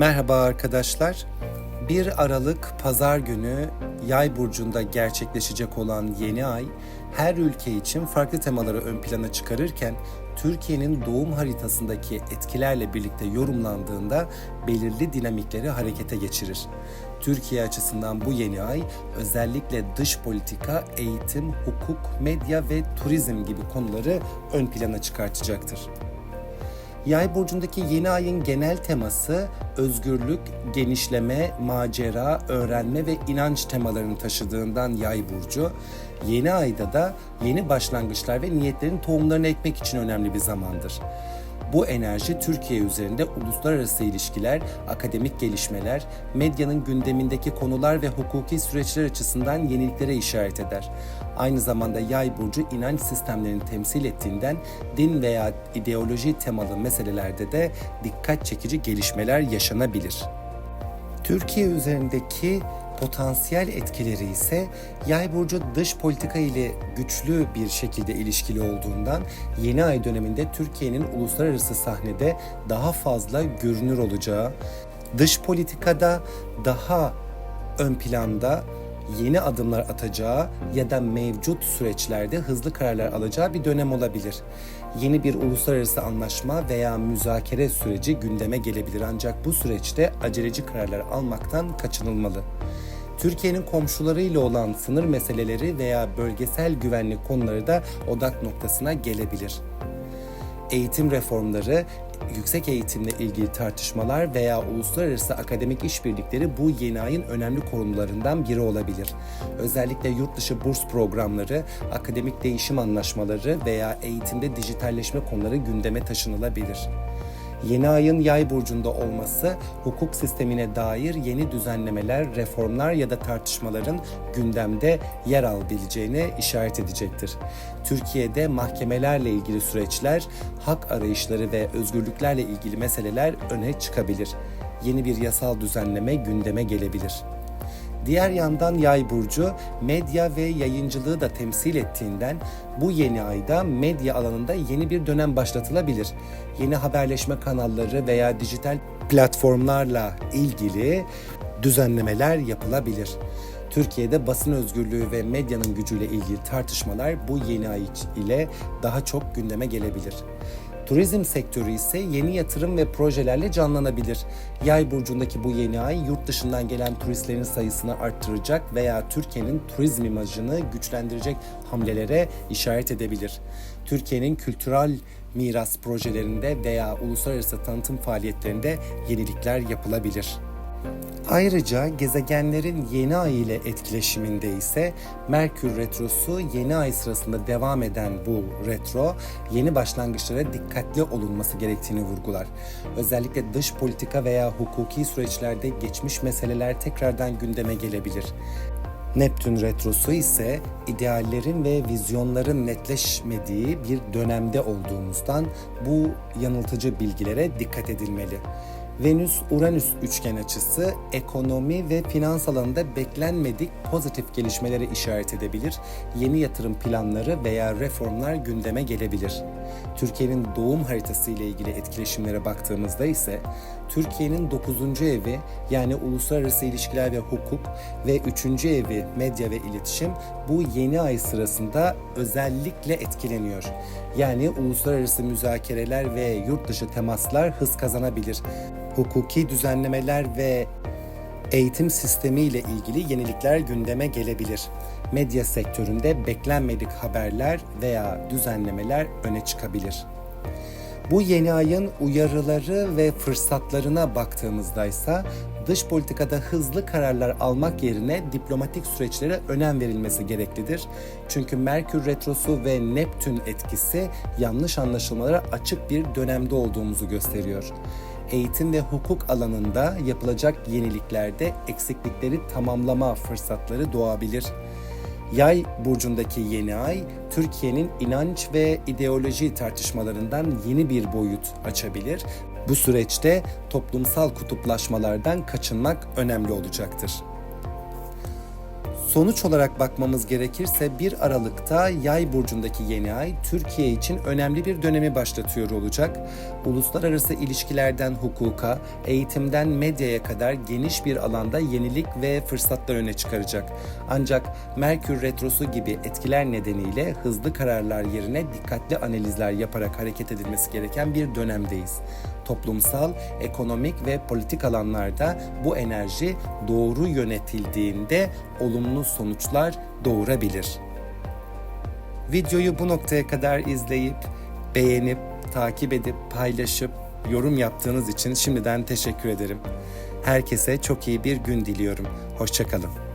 Merhaba arkadaşlar. 1 Aralık Pazar günü Yay burcunda gerçekleşecek olan yeni ay her ülke için farklı temaları ön plana çıkarırken Türkiye'nin doğum haritasındaki etkilerle birlikte yorumlandığında belirli dinamikleri harekete geçirir. Türkiye açısından bu yeni ay özellikle dış politika, eğitim, hukuk, medya ve turizm gibi konuları ön plana çıkartacaktır. Yay burcundaki yeni ayın genel teması özgürlük, genişleme, macera, öğrenme ve inanç temalarını taşıdığından Yay burcu, yeni ayda da yeni başlangıçlar ve niyetlerin tohumlarını ekmek için önemli bir zamandır. Bu enerji Türkiye üzerinde uluslararası ilişkiler, akademik gelişmeler, medyanın gündemindeki konular ve hukuki süreçler açısından yeniliklere işaret eder. Aynı zamanda yay burcu inanç sistemlerini temsil ettiğinden din veya ideoloji temalı meselelerde de dikkat çekici gelişmeler yaşanabilir. Türkiye üzerindeki potansiyel etkileri ise yay burcu dış politika ile güçlü bir şekilde ilişkili olduğundan yeni ay döneminde Türkiye'nin uluslararası sahnede daha fazla görünür olacağı, dış politikada daha ön planda yeni adımlar atacağı ya da mevcut süreçlerde hızlı kararlar alacağı bir dönem olabilir. Yeni bir uluslararası anlaşma veya müzakere süreci gündeme gelebilir ancak bu süreçte aceleci kararlar almaktan kaçınılmalı. Türkiye'nin komşularıyla olan sınır meseleleri veya bölgesel güvenlik konuları da odak noktasına gelebilir. Eğitim reformları, yüksek eğitimle ilgili tartışmalar veya uluslararası akademik işbirlikleri bu yeni ayın önemli konularından biri olabilir. Özellikle yurt dışı burs programları, akademik değişim anlaşmaları veya eğitimde dijitalleşme konuları gündeme taşınılabilir. Yeni ayın yay burcunda olması hukuk sistemine dair yeni düzenlemeler, reformlar ya da tartışmaların gündemde yer alabileceğine işaret edecektir. Türkiye'de mahkemelerle ilgili süreçler, hak arayışları ve özgürlüklerle ilgili meseleler öne çıkabilir. Yeni bir yasal düzenleme gündeme gelebilir. Diğer yandan yay burcu medya ve yayıncılığı da temsil ettiğinden bu yeni ayda medya alanında yeni bir dönem başlatılabilir. Yeni haberleşme kanalları veya dijital platformlarla ilgili düzenlemeler yapılabilir. Türkiye'de basın özgürlüğü ve medyanın gücüyle ilgili tartışmalar bu yeni ay ile daha çok gündeme gelebilir. Turizm sektörü ise yeni yatırım ve projelerle canlanabilir. Yay burcundaki bu yeni ay yurt dışından gelen turistlerin sayısını arttıracak veya Türkiye'nin turizm imajını güçlendirecek hamlelere işaret edebilir. Türkiye'nin kültürel miras projelerinde veya uluslararası tanıtım faaliyetlerinde yenilikler yapılabilir. Ayrıca gezegenlerin yeni ay ile etkileşiminde ise Merkür Retrosu yeni ay sırasında devam eden bu retro yeni başlangıçlara dikkatli olunması gerektiğini vurgular. Özellikle dış politika veya hukuki süreçlerde geçmiş meseleler tekrardan gündeme gelebilir. Neptün retrosu ise ideallerin ve vizyonların netleşmediği bir dönemde olduğumuzdan bu yanıltıcı bilgilere dikkat edilmeli. Venüs-Uranüs üçgen açısı ekonomi ve finans alanında beklenmedik pozitif gelişmelere işaret edebilir. Yeni yatırım planları veya reformlar gündeme gelebilir. Türkiye'nin doğum haritası ile ilgili etkileşimlere baktığımızda ise Türkiye'nin 9. evi yani uluslararası ilişkiler ve hukuk ve 3. evi medya ve iletişim bu yeni ay sırasında özellikle etkileniyor. Yani uluslararası müzakereler ve yurt dışı temaslar hız kazanabilir hukuki düzenlemeler ve eğitim sistemi ile ilgili yenilikler gündeme gelebilir. Medya sektöründe beklenmedik haberler veya düzenlemeler öne çıkabilir. Bu yeni ayın uyarıları ve fırsatlarına baktığımızda ise dış politikada hızlı kararlar almak yerine diplomatik süreçlere önem verilmesi gereklidir. Çünkü Merkür Retrosu ve Neptün etkisi yanlış anlaşılmalara açık bir dönemde olduğumuzu gösteriyor eğitim ve hukuk alanında yapılacak yeniliklerde eksiklikleri tamamlama fırsatları doğabilir. Yay burcundaki yeni ay Türkiye'nin inanç ve ideoloji tartışmalarından yeni bir boyut açabilir. Bu süreçte toplumsal kutuplaşmalardan kaçınmak önemli olacaktır. Sonuç olarak bakmamız gerekirse 1 Aralık'ta Yay burcundaki yeni ay Türkiye için önemli bir dönemi başlatıyor olacak. Uluslararası ilişkilerden hukuka, eğitimden medyaya kadar geniş bir alanda yenilik ve fırsatlar öne çıkaracak. Ancak Merkür retrosu gibi etkiler nedeniyle hızlı kararlar yerine dikkatli analizler yaparak hareket edilmesi gereken bir dönemdeyiz. Toplumsal, ekonomik ve politik alanlarda bu enerji doğru yönetildiğinde olumlu sonuçlar doğurabilir. Videoyu bu noktaya kadar izleyip, beğenip, takip edip, paylaşıp, yorum yaptığınız için şimdiden teşekkür ederim. Herkese çok iyi bir gün diliyorum. Hoşçakalın.